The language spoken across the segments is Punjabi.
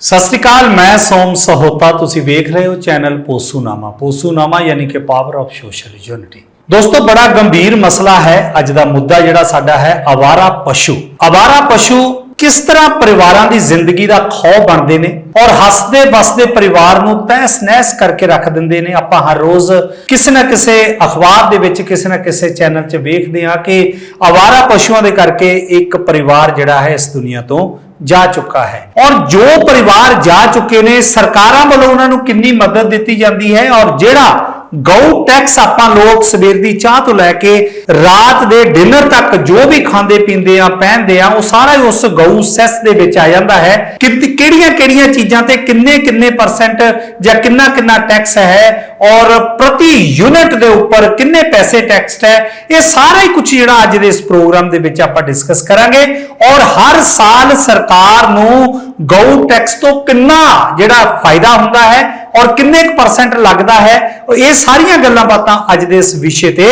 ਸਤਿ ਸ੍ਰੀ ਅਕਾਲ, ਮੈਂ ਸੋਮ ਸਹੋਤਾ, ਤੁਸੀਂ ਵੇਖ ਰਹੇ ਹੋ ਚੈਨਲ ਪੋਸੂਨਾਮਾ। ਪੋਸੂਨਾਮਾ ਯਾਨੀ ਕਿ ਪਾਵਰ ਆਫ ਸੋਸ਼ਲ ਯੂਨਿਟੀ ਦੋਸਤੋ, ਬੜਾ ਗੰਭੀਰ ਮਸਲਾ ਹੈ। ਅੱਜ ਦਾ ਮੁੱਦਾ ਜਿਹੜਾ ਸਾਡਾ ਹੈ, ਆਵਾਰਾ ਪਸ਼ੂ। ਆਵਾਰਾ ਪਸ਼ੂ ਕਿਸ ਤਰ੍ਹਾਂ ਪਰਿਵਾਰਾਂ ਦੀ ਜ਼ਿੰਦਗੀ ਦਾ ਖੌ ਬਣਦੇ ਨੇ ਔਰ ਹੱਸਦੇ ਵਸਦੇ ਪਰਿਵਾਰ ਨੂੰ ਤਹਿਸ ਨਹਿਸ ਕਰਕੇ ਰੱਖ ਦਿੰਦੇ ਨੇ, ਆਪਾਂ ਹਰ ਰੋਜ਼ ਕਿਸੇ ਨਾ ਕਿਸੇ ਅਖਬਾਰ ਦੇ ਵਿੱਚ, ਕਿਸੇ ਨਾ ਕਿਸੇ ਚੈਨਲ 'ਚ ਵੇਖਦੇ ਹਾਂ ਕਿ ਆਵਾਰਾ ਪਸ਼ੂਆਂ ਦੇ ਕਰਕੇ ਇੱਕ ਪਰਿਵਾਰ ਜਿਹੜਾ ਹੈ ਇਸ ਦੁਨੀਆ ਤੋਂ ਜਾ ਚੁੱਕਾ ਹੈ। ਔਰ ਜੋ ਪਰਿਵਾਰ ਜਾ ਚੁੱਕੇ ਨੇ, ਸਰਕਾਰਾਂ ਵੱਲੋਂ ਉਹਨਾਂ ਨੂੰ ਕਿੰਨੀ ਮਦਦ ਦਿੱਤੀ ਜਾਂਦੀ ਹੈ ਔਰ ਜਿਹੜਾ ਗਊ ਟੈਕਸ ਆਪਾਂ ਲੋਕ ਸਵੇਰ ਦੀ ਚਾਹ ਤੋਂ ਲੈ ਕੇ ਰਾਤ ਦੇ ਡਿਨਰ ਤੱਕ ਜੋ ਵੀ ਖਾਂਦੇ ਪੀਂਦੇ ਆ, ਪਹਿਨਦੇ ਆ, ਉਹ ਸਾਰਾ ਹੀ ਉਸ ਗਊ ਸੈਸ ਦੇ ਵਿੱਚ ਆ ਜਾਂਦਾ ਹੈ। ਕਿ ਕਿਹੜੀਆਂ ਕਿਹੜੀਆਂ ਚੀਜ਼ਾਂ ਤੇ ਕਿੰਨੇ ਕਿੰਨੇ ਪਰਸੈਂਟ ਜਾਂ ਕਿੰਨਾ ਕਿੰਨਾ ਟੈਕਸ ਹੈ? ਔਰ ਪ੍ਰਤੀ ਯੂਨਿਟ ਦੇ ਉੱਪਰ ਕਿੰਨੇ ਪੈਸੇ ਟੈਕਸਡ ਹੈ? ਇਹ ਸਾਰਾ ਹੀ ਕੁਝ ਜਿਹੜਾ ਅੱਜ ਦੇ ਇਸ ਪ੍ਰੋਗਰਾਮ ਦੇ ਵਿੱਚ ਆਪਾਂ ਡਿਸਕਸ ਕਰਾਂਗੇ। ਔਰ ਹਰ ਸਾਲ ਸਰਕਾਰ ਨੂੰ ਗਊ ਟੈਕਸ ਤੋਂ ਕਿੰਨਾ ਜਿਹੜਾ ਫਾਇਦਾ ਹੁੰਦਾ ਹੈ ਔਰ ਕਿੰਨੇ ਕੁ ਪਰਸੈਂਟ ਲੱਗਦਾ ਹੈ ਉਹ ਇਹ ਸਾਰੀਆਂ ਗੱਲਾਂ ਬਾਤਾਂ ਅੱਜ ਦੇ ਇਸ ਵਿਸ਼ੇ ਤੇ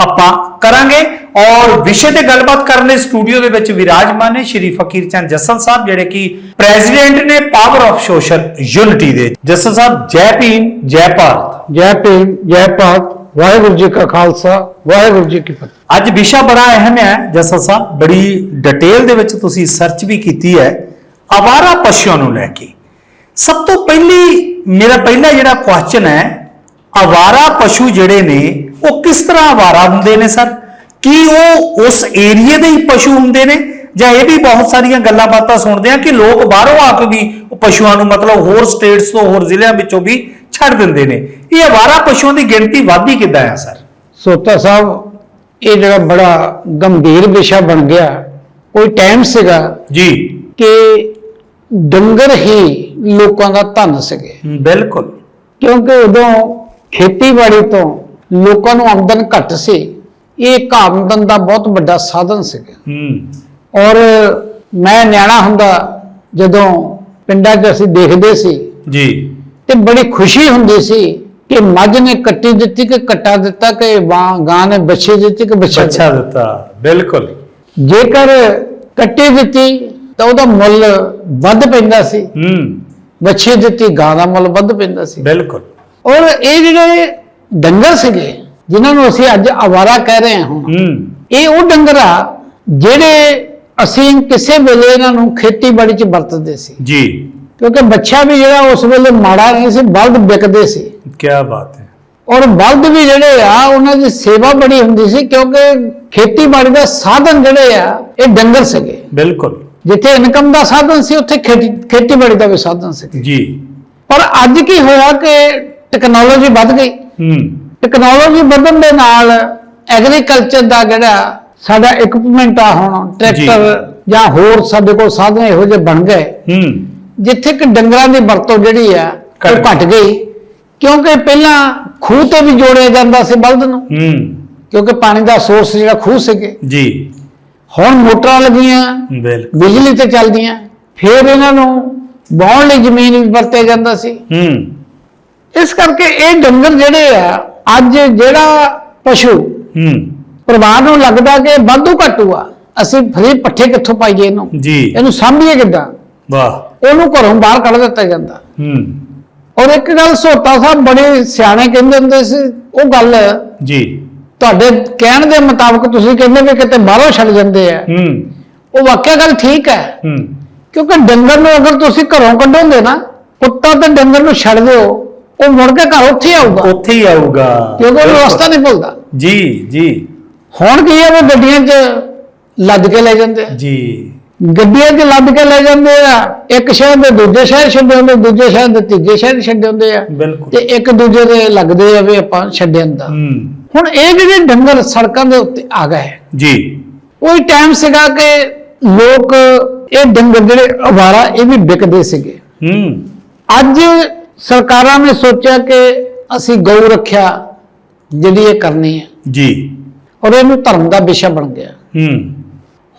ਆਪਾਂ ਕਰਾਂਗੇ। ਔਰ ਵਿਸ਼ੇ ਤੇ ਗੱਲਬਾਤ ਕਰਨ ਲਈ ਸਟੂਡੀਓ ਦੇ ਵਿੱਚ ਵਿਰਾਜਮਾਨ ਨੇ ਸ਼੍ਰੀ ਫਕੀਰ ਚੰਦ ਜੱਸਲ ਸਾਹਿਬ ਜਿਹੜੇ ਕਿ ਪ੍ਰੈਜ਼ੀਡੈਂਟ ਨੇ ਪਾਵਰ ਆਫ ਸੋਸ਼ਲ ਯੂਨਿਟੀ ਦੇ। ਜੱਸਲ ਸਾਹਿਬ ਜੈ ਭੀਮ ਜੈ ਭਾਰਤ। ਜੈ ਭੀਮ ਜੈ ਭਾਰਤ। ਵਾਹਿਗੁਰੂ ਜੀ ਕਾ ਖਾਲਸਾ ਵਾਹਿਗੁਰੂ ਜੀ ਕੀ ਫਤਿਹ। ਅੱਜ ਵਿਸ਼ਾ ਬੜਾ ਅਹਿਮ ਹੈ ਜਸਲ ਸਾਹਿਬ। ਬੜੀ ਡਿਟੇਲ ਦੇ ਵਿੱਚ ਤੁਸੀਂ ਸਰਚ ਵੀ ਕੀਤੀ ਹੈ। ਆਵਾਰਾ ਪਸ਼ੂਆਂ ਨੂੰ ਲੈ ਕੇ। ਸਭ ਤੋਂ ਪਹਿਲੀ ਮੇਰਾ ਪਹਿਲਾ ਜਿਹੜਾ ਕੁਐਸਚਨ ਹੈ ਆਵਾਰਾ ਪਸ਼ੂ ਜਿਹੜੇ ਨੇ ਉਹ ਕਿਸ ਤਰ੍ਹਾਂ ਆਵਾਰਾ ਹੁੰਦੇ ਨੇ ਸਰ? ਕੀ ਉਹ ਉਸ ਏਰੀਏ ਦੇ ਹੀ ਪਸ਼ੂ ਹੁੰਦੇ ਨੇ? ਜਾਂ ਇਹ ਵੀ ਬਹੁਤ ਸਾਰੀਆਂ ਗੱਲਾਂ ਬਾਤਾਂ ਸੁਣਦੇ ਆ ਕਿ ਲੋਕ ਬਾਹਰੋਂ ਆ ਕੇ ਵੀ ਉਹ ਪਸ਼ੂਆਂ ਨੂੰ ਮਤਲਬ ਹੋਰ ਸਟੇਟਸ ਤੋਂ ਹੋਰ ਜ਼ਿਲ੍ਹਿਆਂ ਵਿੱਚੋਂ ਵੀ ਛੱਡ ਦਿੰਦੇ ਨੇ। ਇਹ ਆਵਾਰਾ ਪਸ਼ੂਆਂ ਦੀ ਗਿਣਤੀ ਵਧਦੀ ਕਿੱਦਾਂ ਆ ਸਰ? ਸੋਤਾ ਸਾਹਿਬ ਇਹ ਜਿਹੜਾ ਬੜਾ ਗੰਭੀਰ ਵਿਸ਼ਾ ਬਣ ਗਿਆ। ਕੋਈ ਟਾਈਮ ਸੀਗਾ ਜੀ। ਕਿ ਡੰਗਰ ਹੀ ਲੋਕਾਂ ਦਾ ਧਨ ਸੀਗੇ। ਬਿਲਕੁਲ। ਕਿਉਂਕਿ ਉਦੋਂ ਖੇਤੀਬਾੜੀ ਤੋਂ ਲੋਕਾਂ ਨੂੰ ਆਮਦਨ ਘੱਟ ਸੀ ਇਹ ਆਮਦਨ ਦਾ ਬਹੁਤ ਵੱਡਾ ਸਾਧਨ ਸੀਗਾ। ਹੂੰ। ਔਰ ਮੈਂ ਨਿਆਣਾ ਹੁੰਦਾ ਜਦੋਂ ਪਿੰਡਾਂ 'ਚ ਅਸੀਂ ਦੇਖਦੇ ਸੀ ਜੀ। ਤੇ ਬੜੀ ਖੁਸ਼ੀ ਹੁੰਦੀ ਸੀ ਕਿ ਮੱਝ ਨੇ ਕੱਟੀ ਦਿੱਤੀ ਕਿ ਕੱਟਾ ਦਿੱਤਾ ਕਿ ਵਾਂ ਗਾਂ ਨੇ ਬੱਚੇ ਦਿੱਤੀ ਕਿ ਬੱਚਾ ਦਿੱਤਾ। ਬਿਲਕੁਲ। ਜੇਕਰ ਕੱਟੀ ਦਿੱਤੀ ਤਾਂ ਉਹਦਾ ਮੁੱਲ ਵੱਧ ਪੈਂਦਾ ਸੀ। ਹੂੰ। ਬੱਚੇ ਦਿੱਤੀ ਗਾਂ ਦਾ ਮੁੱਲ ਵੱਧ ਪੈਂਦਾ ਸੀ। ਬਿਲਕੁਲ। ਔਰ ਇਹ ਜਿਹੜੇ ਡੰਗਰ ਸੀਗੇ ਜਿਨ੍ਹਾਂ ਨੂੰ ਅਸੀਂ ਅੱਜ ਆਵਾਰਾ ਕਹਿ ਰਹੇ ਹੂੰ ਇਹ ਉਹ ਡੰਗਰ ਆ ਜਿਹੜੇ ਅਸੀਂ ਕਿਸੇ ਵੇਲੇ ਇਹਨਾਂ ਨੂੰ ਖੇਤੀਬਾੜੀ 'ਚ ਵਰਤਦੇ ਸੀ। ਜੀ। ਕਿਉਂਕਿ ਬੱਚਾ ਵੀ ਜਿਹੜਾ ਉਸ ਵੇਲੇ ਮਾੜਾ ਨਹੀਂ ਸੀ ਬਲਦ ਵਿਕਦੇ ਸੀ। ਕੀ ਬਾਤ ਹੈ। ਔਰ ਬਲਦ ਵੀ ਜਿਹੜੇ ਆ ਉਹਨਾਂ ਦੀ ਸੇਵਾ ਬੜੀ ਹੁੰਦੀ ਸੀ ਕਿਉਂਕਿ ਖੇਤੀਬਾੜੀ ਦਾ ਸਾਧਨ ਜਿਹੜੇ ਆ ਇਹ ਡੰਗਰ ਸੀਗੇ। ਬਿਲਕੁਲ। ਜਿੱਥੇ ਇਨਕਮ ਦਾ ਸਾਧਨ ਸੀ ਉੱਥੇ ਖੇਤੀ ਖੇਤੀਬਾੜੀ ਦਾ ਵੀ ਸਾਧਨ ਸੀ। ਜੀ। ਪਰ ਅੱਜ ਕੀ ਹੋਇਆ ਕਿ ਟੈਕਨੋਲੋਜੀ ਵੱਧ ਗਈ। ਹੂੰ। ਟੈਕਨੋਲੋਜੀ ਵਧਣ ਦੇ ਨਾਲ ਐਗਰੀਕਲਚਰ ਦਾ ਜਿਹੜਾ ਸਾਡਾ ਇਕਵਿਪਮੈਂਟ ਆ ਹੁਣ ਟਰੈਕਟਰ ਜਾਂ। ਹੋਰ ਸਾਡੇ ਕੋਲ ਸਾਧਨ ਇਹੋ ਜਿਹੇ ਬਣ ਗਏ। ਹੂੰ। ਜਿੱਥੇ ਕਿ ਡੰਗਰਾਂ ਦੀ ਵਰਤੋਂ ਜਿਹੜੀ ਆ ਉਹ ਘਟ ਗਈ। ਕਿਉਂਕਿ ਪਹਿਲਾਂ ਖੂਹ ਤੇ ਵੀ ਜੋੜਿਆ ਜਾਂਦਾ ਸੀ ਬਲਦ ਨੂੰ। ਹੂੰ। ਕਿਉਂਕਿ ਪਾਣੀ ਦਾ ਸੋਰਸ ਜਿਹੜਾ ਖੂਹ ਸੀਗੇ। ਜੀ। ਹੁਣ ਮੋਟਰਾਂ ਲੱਗੀਆਂ ਬਿਲਕੁਲ। ਬਿਜਲੀ ਤੇ ਚੱਲਦੀਆਂ ਫਿਰ ਇਹਨਾਂ ਨੂੰ ਵਾਹੁਣ ਲਈ ਜ਼ਮੀਨ ਵੀ ਵਰਤਿਆ ਜਾਂਦਾ ਸੀ। ਹੂੰ। ਇਸ ਕਰਕੇ ਇਹ ਡੰਗਰ ਜਿਹੜੇ ਆ ਅੱਜ ਜਿਹੜਾ ਪਸ਼ੂ ਹੂੰ। ਪਰਿਵਾਰ ਨੂੰ ਲੱਗਦਾ ਕਿ ਵਾਧੂ ਘਟੂ ਆ ਅਸੀਂ ਫਰੀ ਪੱਠੇ ਕਿੱਥੋਂ ਪਾਈਏ ਇਹਨੂੰ? ਜੀ। ਇਹਨੂੰ ਸਾਂਭੀਏ ਕਿੱਦਾਂ? ਵਾਹ। ਉਹਨੂੰ ਘਰੋਂ ਬਾਹਰ ਕੱਢ ਦਿੱਤਾ ਜਾਂਦਾ। ਹੂੰ। ਔਰ ਇੱਕ ਗੱਲ ਸੋਤਾ ਸਾਹਿਬ ਬੜੇ ਸਿਆਣੇ ਕਹਿੰਦੇ ਹੁੰਦੇ ਸੀ ਉਹ ਗੱਲ ਜੀ। ਤੁਹਾਡੇ ਕਹਿਣ ਦੇ ਮੁਤਾਬਕ ਤੁਸੀਂ ਕਹਿੰਦੇ ਵੀ ਕਿਤੇ ਬਾਹਰੋਂ ਛੱਡ ਜਾਂਦੇ ਆ। ਹੂੰ। ਉਹ ਵਾਕਿਆ ਗੱਲ ਠੀਕ ਹੈ। ਹੂੰ। ਕਿਉਂਕਿ ਡੰਗਰ ਨੂੰ ਅਗਰ ਤੁਸੀਂ ਘਰੋਂ ਕੱਢੋਗੇ ਨਾ ਕੁੱਤਾ ਤੇ ਡੰਗਰ ਨੂੰ ਛੱਡ ਦਿਓ ਉਹ ਮੁੜ ਕੇ ਘਰ ਉੱਥੇ ਆਊਗਾ। ਉੱਥੇ ਹੀ ਆਊਗਾ। ਕਿਉਂਕਿ ਬਿਲਕੁਲ। ਰਸਤਾ ਨਹੀਂ ਭੁੱਲਦਾ। ਜੀ ਜੀ। ਹੁਣ ਕੀ ਹੈ ਉਹ ਗੱਡੀਆਂ 'ਚ ਲੱਦ ਕੇ ਲੈ ਜਾਂਦੇ ਆ। ਜੀ। ਗੱਡੀਆਂ 'ਚ ਲੱਦ ਕੇ ਲੈ ਜਾਂਦੇ ਆ ਇੱਕ ਸ਼ਹਿਰ ਦੇ ਦੂਜੇ ਸ਼ਹਿਰ ਛੱਡੇ ਹੁੰਦੇ ਦੂਜੇ ਸ਼ਹਿਰ ਦੇ ਤੀਜੇ ਸ਼ਹਿਰ ਛੱਡੇ ਹੁੰਦੇ ਆ। ਤੇ ਇੱਕ ਦੂਜੇ ਦੇ ਲੱਗਦੇ ਆ ਵੀ ਆਪਾਂ ਛੱਡਣ ਦਾ। ਹੂੰ। ਹੁਣ ਇਹ ਜਿਹੜੇ ਡੰਗਰ ਸੜਕਾਂ ਦੇ ਉੱਤੇ ਆ ਗਏ ਜੀ। ਕੋਈ ਟਾਈਮ ਸੀਗਾ ਕਿ ਲੋਕ ਇਹ ਡੰਗਰ ਜਿਹੜੇ ਅਵਾਰਾ ਇਹ ਵੀ ਵਿਕਦੇ ਸੀਗੇ। ਹੂੰ। ਅੱਜ ਸਰਕਾਰਾਂ ਨੇ ਸੋਚਿਆ ਕਿ ਅਸੀਂ ਗਊ ਰੱਖਿਆ ਜਿਹੜੀ ਇਹ ਕਰਨੀ ਹੈ। ਜੀ। ਔਰ ਇਹਨੂੰ ਧਰਮ ਦਾ ਵਿਸ਼ਾ ਬਣ ਗਿਆ। ਹੂੰ।